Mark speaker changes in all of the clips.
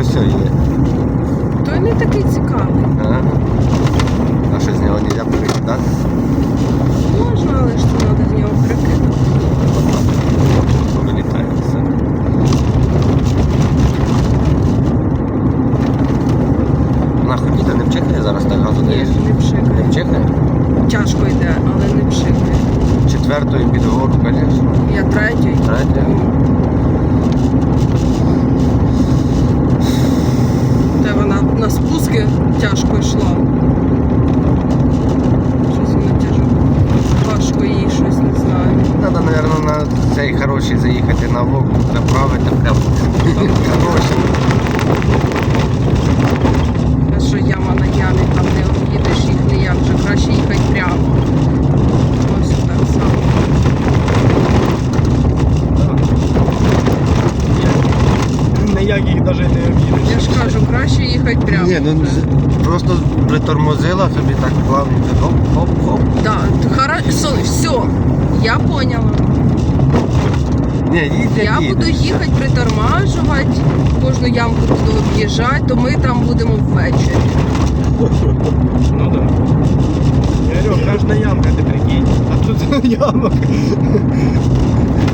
Speaker 1: ось є.
Speaker 2: Той не такий цікавий.
Speaker 1: Ага. А що з нього нельзя перекидати?
Speaker 2: Можна, але ж це треба з нього перекидати.
Speaker 1: Вилітає все. Нахуй ніде не вчихає зараз так газу
Speaker 2: Ні,
Speaker 1: даєш?
Speaker 2: не
Speaker 1: Не
Speaker 2: пшикає.
Speaker 1: вчихає?
Speaker 2: Тяжко йде, але не пшикає.
Speaker 1: Четвертою під гору, звісно.
Speaker 2: Я третій.
Speaker 1: Третя.
Speaker 2: Та вона на спуски тяжко йшла. Щось вона тяжко. Важко їй щось не знаю.
Speaker 1: Треба, мабуть, на цей хороший заїхати на вок, заправити прям хороший.
Speaker 2: А що яма на ямі, там не об'їдеш їх ніяк, вже краще їхати прямо. Ось так само.
Speaker 3: Ніяк їх навіть не об'їдеш.
Speaker 2: Я ж кажу, краще їхати прямо.
Speaker 1: Ні, ну просто притормозила собі так плавненько. Хоп-хоп-хоп.
Speaker 2: Да, хорошо, все, я поняла.
Speaker 1: Ні, їдь,
Speaker 2: Я
Speaker 1: як
Speaker 2: буду їхати притормажувати, кожну ямку буду об'їжджати, то ми там будемо ввечері.
Speaker 3: Ну так. Я говорю, крашна ямка, ти прикинь. А тут ямок.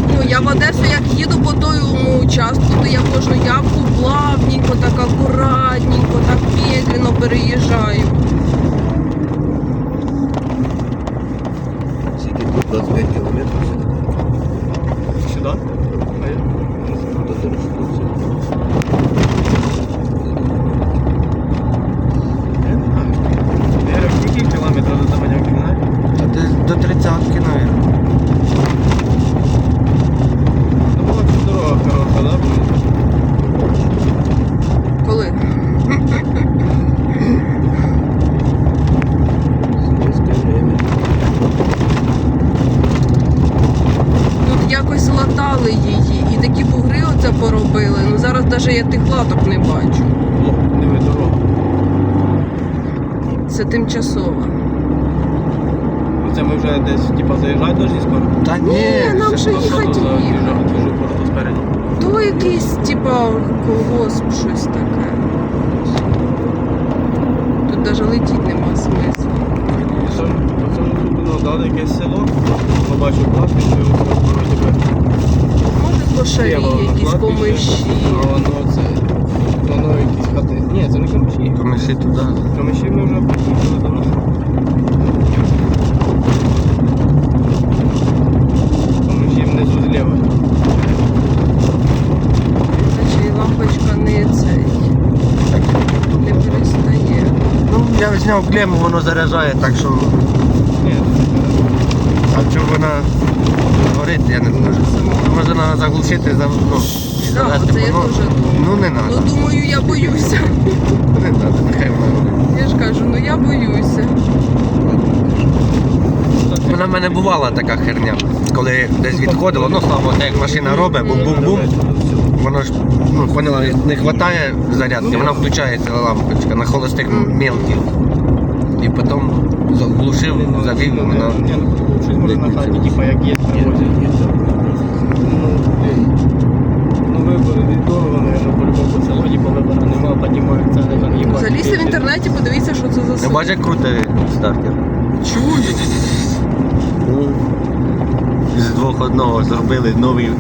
Speaker 2: Ну, я в Одесу як їду по тому участку, то я кожну ямку плавненько, так акуратненько, так медленно переїжджаю.
Speaker 1: Скільки тут 25 кілометрів сюди.
Speaker 3: Сюди? А я?
Speaker 1: До Дорожнього.
Speaker 3: Я не знаю. Я говорю, скільки кілометрів до Таманьовки, не знаю?
Speaker 1: Та десь до тридцятки, мабуть.
Speaker 3: Ну була б дорога хороша, да? буде?
Speaker 2: Коли? Тут якось латали її і такі бугри оце поробили. Ну зараз навіть я тих латок не бачу.
Speaker 3: О, диви дорогу.
Speaker 2: Це тимчасово.
Speaker 3: Ну це ми вже десь типа заїжджати должні скоро.
Speaker 1: Та ні,
Speaker 2: Ні, нам ще
Speaker 3: Ну,
Speaker 2: їхати? То якийсь, типа, колгосп, щось таке. Тут навіть летіти нема смислу.
Speaker 3: Це, це вже тут було дали якесь село. Побачив вроді би.
Speaker 2: Може кошарі, якісь комиші.
Speaker 3: Воно це. Воно якісь хати. Ні, це не камиші.
Speaker 1: Комиші туди.
Speaker 3: Камиші ми вже приїхали давно. Камиші внизу зліва.
Speaker 2: Лампочка не цей, не перестає.
Speaker 1: Ну, я зняв клему, воно заряджає, так що.
Speaker 3: Ні,
Speaker 1: А чому вона горить, я не знаю. Може вона заглушити за ну, і
Speaker 2: Так,
Speaker 1: завести
Speaker 2: оце я
Speaker 1: воно.
Speaker 2: теж думаю.
Speaker 1: Ну не
Speaker 2: Ну
Speaker 1: треба.
Speaker 2: думаю, я боюся.
Speaker 1: Не треба, нехай вона горить.
Speaker 2: Я ж кажу, ну я боюся.
Speaker 1: Вона в мене бувала така херня, коли десь відходило, ну слава, Богу, як машина робить, бум-бум-бум, воно ж, ну, поняла, не вистачає зарядки, вона включається лампочка на холостих мелких. І потім заглушив, завів, і вона.
Speaker 3: Ну хаті, типа як є. Ну. Ну.
Speaker 2: Залізьте в інтернеті, подивіться, що це за
Speaker 1: Не
Speaker 2: село.
Speaker 1: бачиш, як крутий стартер.
Speaker 2: Чую.
Speaker 1: Ну, з двох одного зробили новий,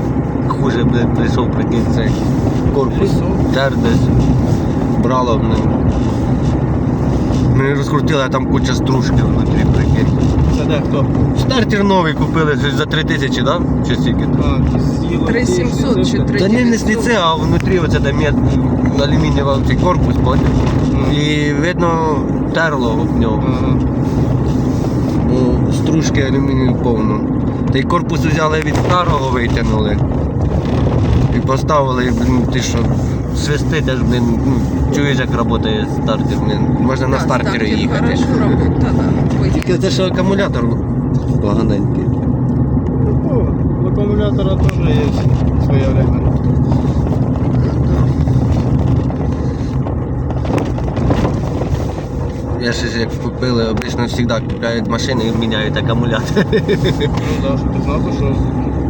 Speaker 1: хуже блин, прийшов прикинь цей корпус.
Speaker 3: Прийшов?
Speaker 1: Тер десь брало мене. Розкрутили, а там куча стружки внутрі, прикинь.
Speaker 3: Це де хто?
Speaker 1: Стартер новий купили щось за 3 тисячі, да? Чи стільки?
Speaker 3: А, з'їли.
Speaker 2: 3700 чи 3
Speaker 1: Та не, не сліце, а внутрі оце де мед, алюмінієвий цей корпус, поняв? І видно терло об нього.
Speaker 3: Ага.
Speaker 1: Ну, стружки алюмінію повно. Та й корпус взяли від старого витягнули. І поставили, блін, ти що, свисти теж, блін, ну, чуєш, як працює стартер, блін. Можна на стартері їхати. Тільки це що акумулятор поганенький.
Speaker 3: У акумулятора теж є своє время.
Speaker 1: Я ще як купили, обично завжди купляють машини і міняють акумулятор.
Speaker 3: Ну да, щоб ти знав, що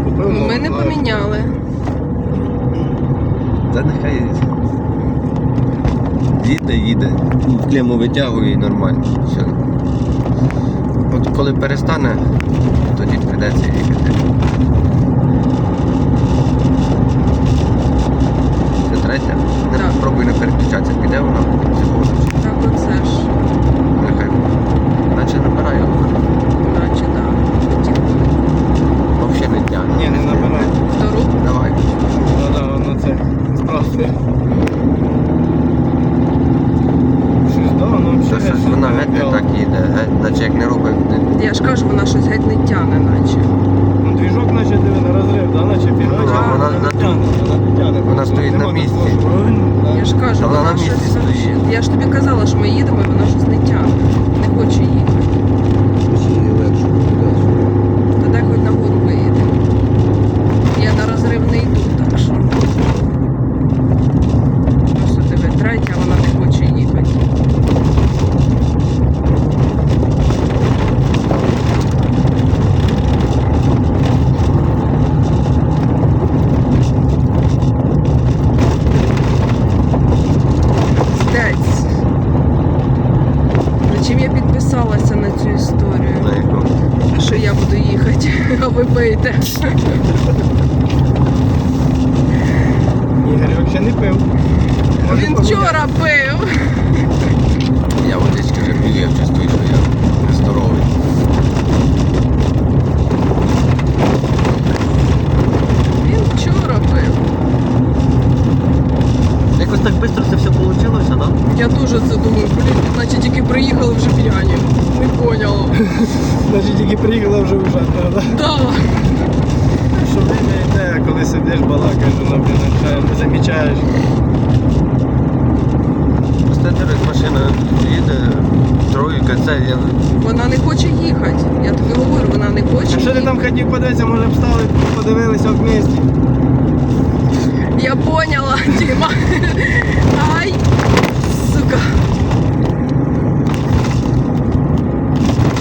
Speaker 3: купив.
Speaker 2: Ну, ми не
Speaker 3: знаєш.
Speaker 2: поміняли
Speaker 1: та нехай їде, їде, кліму витягує і нормально. Все. От коли перестане, тоді прийдеться їхати. Це третя. Не
Speaker 2: раз
Speaker 1: пробуй не переключатися, піде вона.
Speaker 2: Я теж це думаю, блін, наче тільки приїхали вже п'яні. Не поняла.
Speaker 3: Наче тільки приїхала вже вже так?
Speaker 2: Так.
Speaker 3: Що время йде, а коли сидиш, балакаєш, вона блін, не замічаєш.
Speaker 1: Статерик машина їде, тройка, це я.
Speaker 2: Вона не хоче їхати. Я тобі говорю, вона не хоче.
Speaker 3: А що ти там хотів подивитися, може б стали, подивилися в місті.
Speaker 2: Я поняла, Діма. Ай! Горка.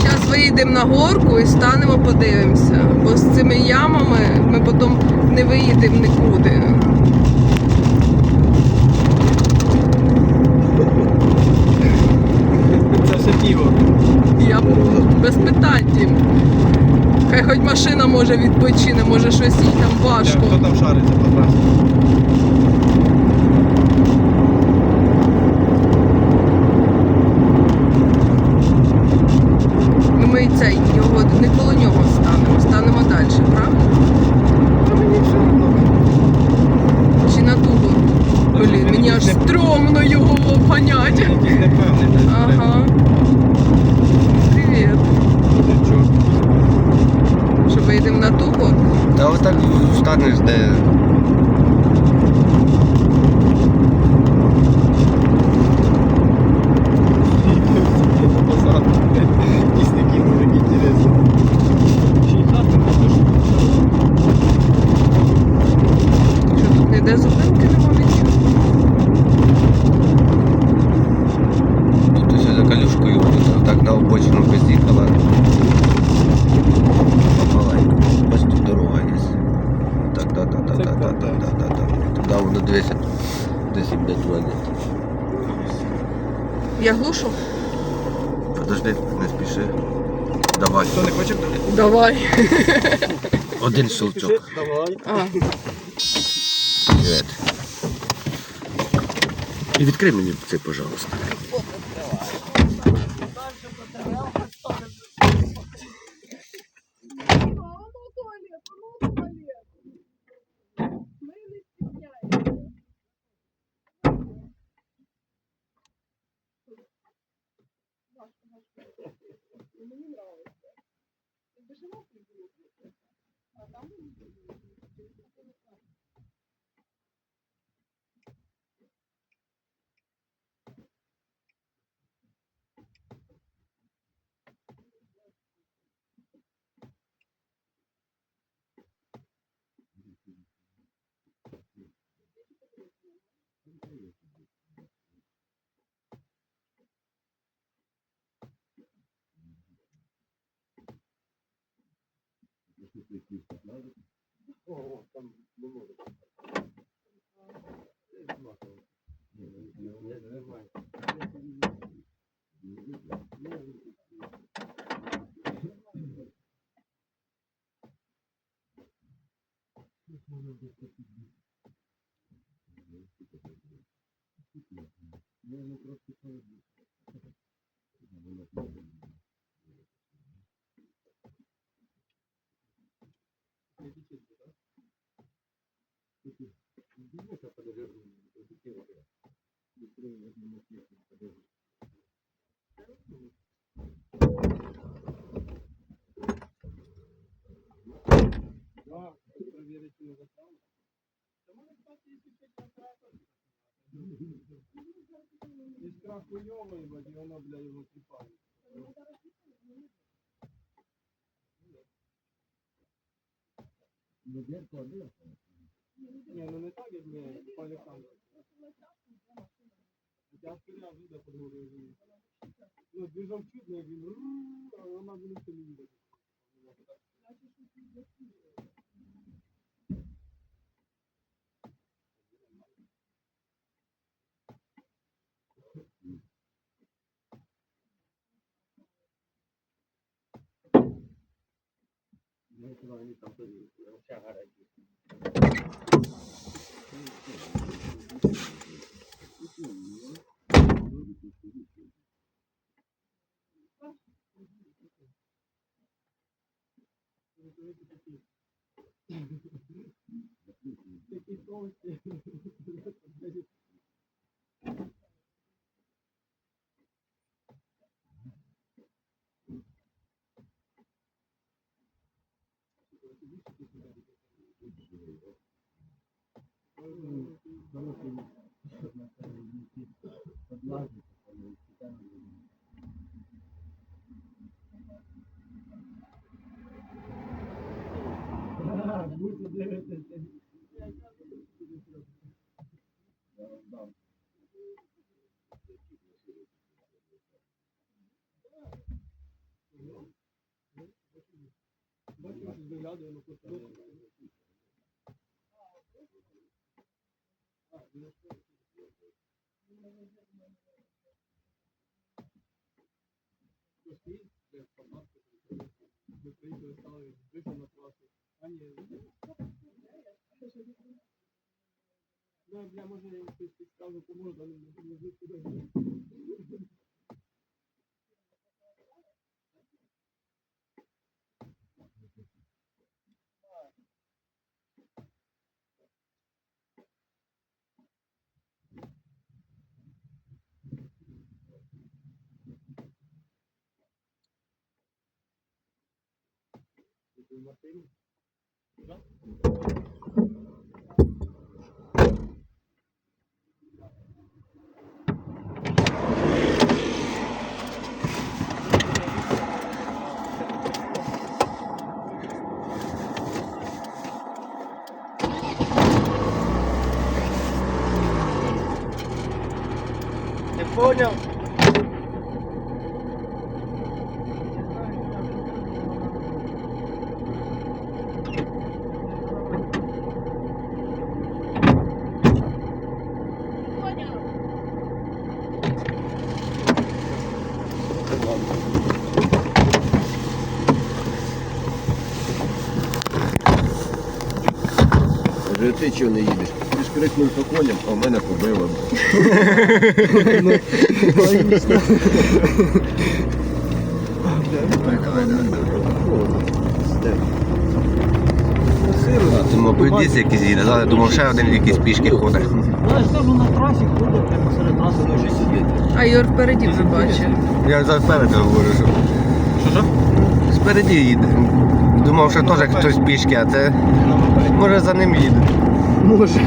Speaker 2: Зараз виїдемо на горку і станемо, подивимося. Бо з цими ямами ми потім не виїдемо нікуди.
Speaker 3: Це все піво.
Speaker 2: Я без питань. Хай хоч машина може відпочине, може щось їй там важко.
Speaker 3: Хто там шариться по трасі?
Speaker 1: один совчок. І відкрий мені це, пожалуйста.
Speaker 3: de Cristo. Воно, бля, його тріпає. Ні, ну не так, як ми по Олександру. Я стріляв, видав під головою. Ну, движок чудно, як він, а вона буде це не їде. Такі Будете дивитися. Бачиш, виглядає на кутку. Трасу. А ні, Ну, бля, може, я щось підскажу, поможе, але не можу сюди.
Speaker 1: Не
Speaker 4: ти чого не їдеш? Ти ж крикнув по коням, а в мене побило.
Speaker 1: Думав, прийдеться якийсь їде, але думав, ще один якийсь пішки ходить.
Speaker 3: Знаєш, кажу, на трасі ходить, прямо серед траси
Speaker 4: Може сидіти.
Speaker 2: А Юр впереді вже бачив.
Speaker 1: Я зараз спереду говорю, що. Що що? Спереді їде. Думав, що теж хтось пішки, а це. Може за ним їде.
Speaker 3: Може.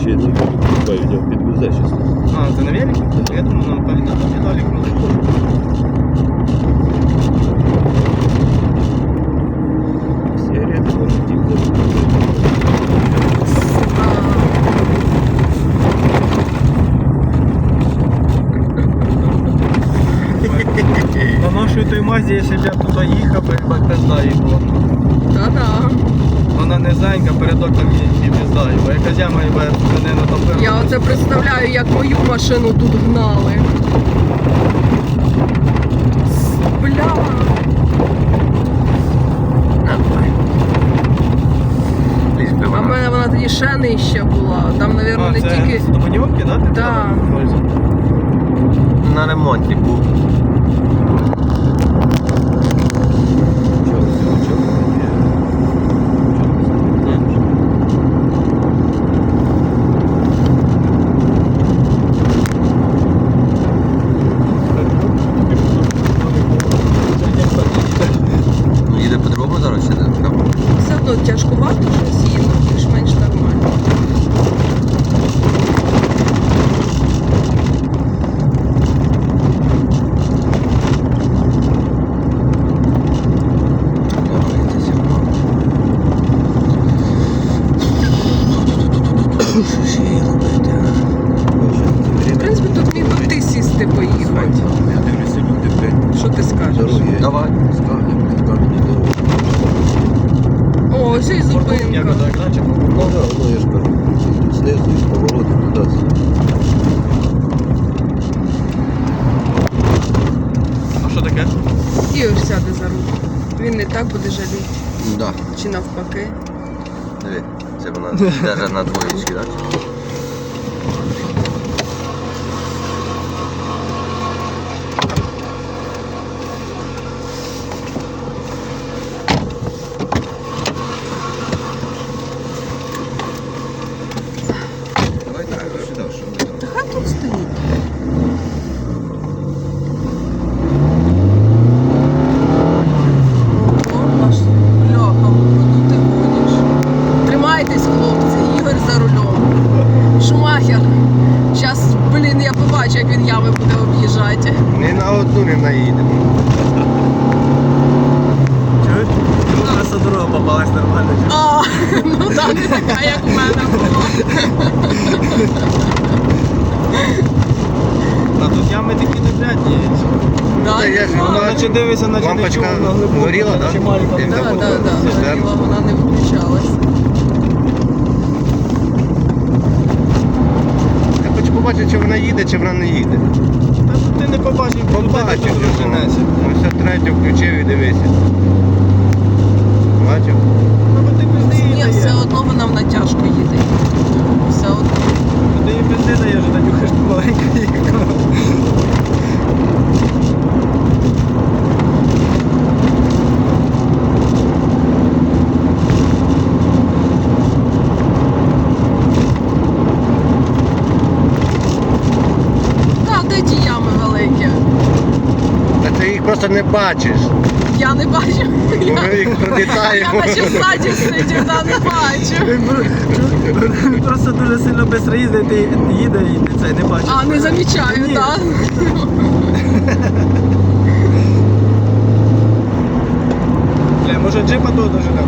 Speaker 4: Ще не купаю, йдемо підвезе щось.
Speaker 3: А, це на великі? Я думаю, нам певно там Віталік
Speaker 4: Сигарети може тім
Speaker 3: На нашій той мазі, якщо б я туди їхав, би б пизда їй було.
Speaker 2: Та-да.
Speaker 3: Вона низенька, передок там і, і пізда, бо якась яма і мене там
Speaker 2: Я оце представляю, як мою машину тут гнали. Бля. і ще нижча була. Там, мабуть, не
Speaker 3: це
Speaker 2: тільки.
Speaker 3: з Доманівки, да? ти
Speaker 2: Да.
Speaker 1: На ремонті був. Ну, їде по-другому зараз чи не? Прямо.
Speaker 2: Все одно тяжкувато щось її, ну більш-менш нормально.
Speaker 1: Подобається сьогодні. Що ще їй робити?
Speaker 2: В принципі, тут міг би ти сісти поїхати.
Speaker 4: Я дивлюся, люди, блядь,
Speaker 2: Що ти скажеш?
Speaker 4: дороги.
Speaker 1: Давай.
Speaker 4: Скажи, блядь, камені дороги.
Speaker 2: О, ось і
Speaker 3: Як
Speaker 2: зупинка.
Speaker 4: Ну да, ну я ж кажу, тут знизу і повороти туди.
Speaker 3: А що таке?
Speaker 2: Ігор сяде за руль. Він не так буде жаліти.
Speaker 1: Да.
Speaker 2: Чи навпаки.
Speaker 1: Диви, це вона навіть на двоєчки, так?
Speaker 4: Давай так, сюди, що ми там.
Speaker 2: Та хай тут стоїть. О, аж ляха, ну ти ходиш. Тримайтесь, хлопці, Ігор за рулем. Шумахер. Зараз, блін, я побачу, як він ями буде об'їжджати.
Speaker 1: Не на одну не наїдемо.
Speaker 3: Чуєш? Йому просто дорога попалась нормально.
Speaker 2: А, ну та не така, як у мене була.
Speaker 3: А тут ями такі не блядь, ні.
Speaker 2: Да,
Speaker 1: Та я ж
Speaker 2: ну,
Speaker 1: вона-
Speaker 3: Наче дивися, наче
Speaker 1: Лампочка
Speaker 3: на
Speaker 1: горіла, забув?
Speaker 2: да, да,
Speaker 1: Система.
Speaker 2: горіла, вона не включалась.
Speaker 1: Я хочу побачити, чи вона їде, чи вона не їде.
Speaker 3: Та тут ти не побачив,
Speaker 1: Побачив. Ось третю включив і дивися. Бачив?
Speaker 3: Ну,
Speaker 2: Ні, все одно вона в натяжку їде. Все одно.
Speaker 3: Ти її пизди даєш, а Танюха ж маленька їхала.
Speaker 2: Так, де ті ями великі?
Speaker 1: Та ти їх просто не бачиш.
Speaker 2: Я не бачу.
Speaker 1: Ми їх
Speaker 2: Я
Speaker 1: пролітаємо.
Speaker 2: наче ззаді сидів, та не бачу.
Speaker 3: Він просто дуже сильно швидко їздить, ти їде і ти це не бачиш.
Speaker 2: А, не замічаю,
Speaker 3: Ні.
Speaker 2: так?
Speaker 3: Бля, може джипа до дожидемо?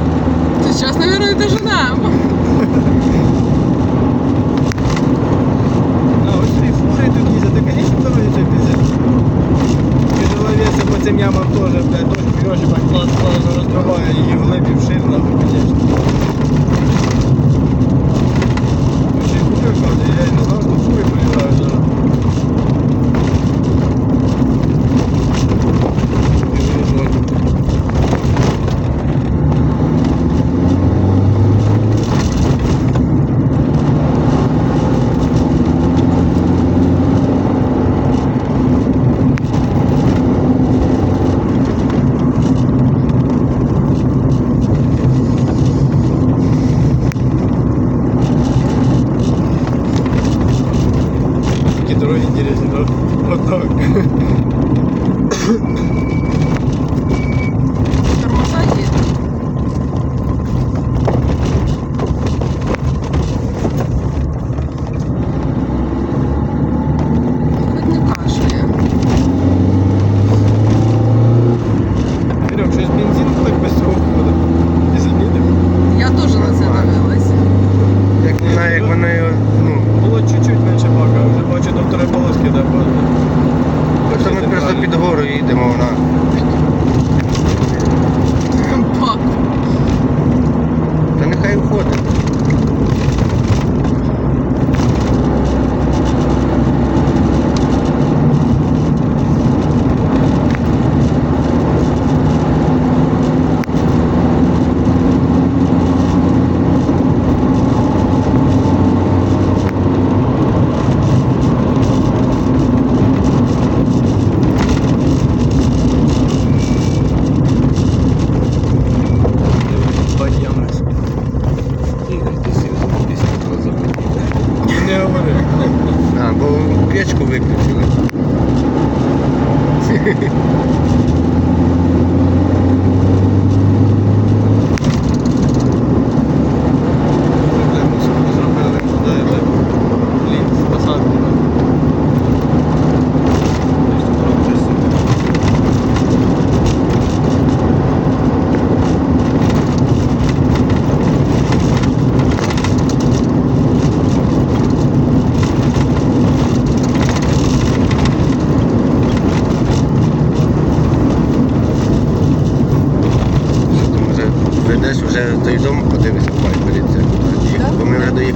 Speaker 2: Зараз, мабуть, не доженемо.
Speaker 3: А, ось і фури тут їздять, та, звісно, дороги це пиздець. Тяжеловеси мав теж, блядь, і так клас, клас, розтриває її в і вшир, нахуй, звісно.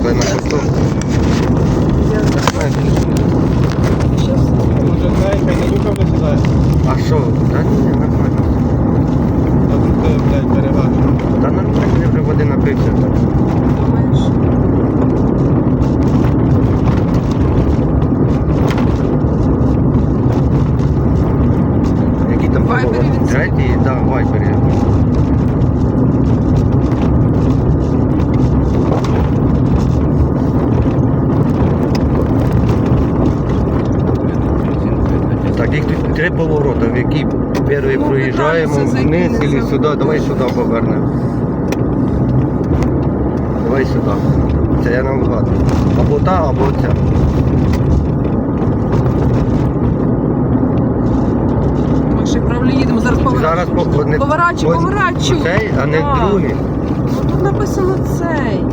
Speaker 1: Ми вже доїхали на шосту.
Speaker 2: Я щас.
Speaker 3: Може, знаєш, хай не духа висідає.
Speaker 1: А що? Та ні, нормально.
Speaker 3: А тут ти, блядь, перегашено.
Speaker 1: Та нормально, я вже води напився.
Speaker 2: Думаєш?
Speaker 1: Який там
Speaker 2: Вайпері
Speaker 1: поворот?
Speaker 2: він
Speaker 1: Третій, так, да, в вайпері. Так, поворота, в які перший
Speaker 2: Ну,
Speaker 1: проїжджаємо
Speaker 2: який
Speaker 1: вниз і сюди. Давай сюди повернемо. Давай сюди. Це я нам вгадую. Або та, або ця.
Speaker 2: Ми ще правильно їдемо, зараз
Speaker 1: Зараз
Speaker 2: поворачуємо.
Speaker 1: по, не,
Speaker 2: Поворачуй,
Speaker 1: ось
Speaker 2: поворачуй.
Speaker 1: Цей, а не
Speaker 2: Так.
Speaker 1: другий.
Speaker 2: Ну, Тут написано цей.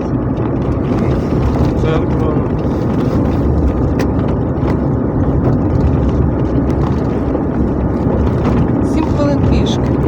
Speaker 3: Церква.
Speaker 2: Franciszek.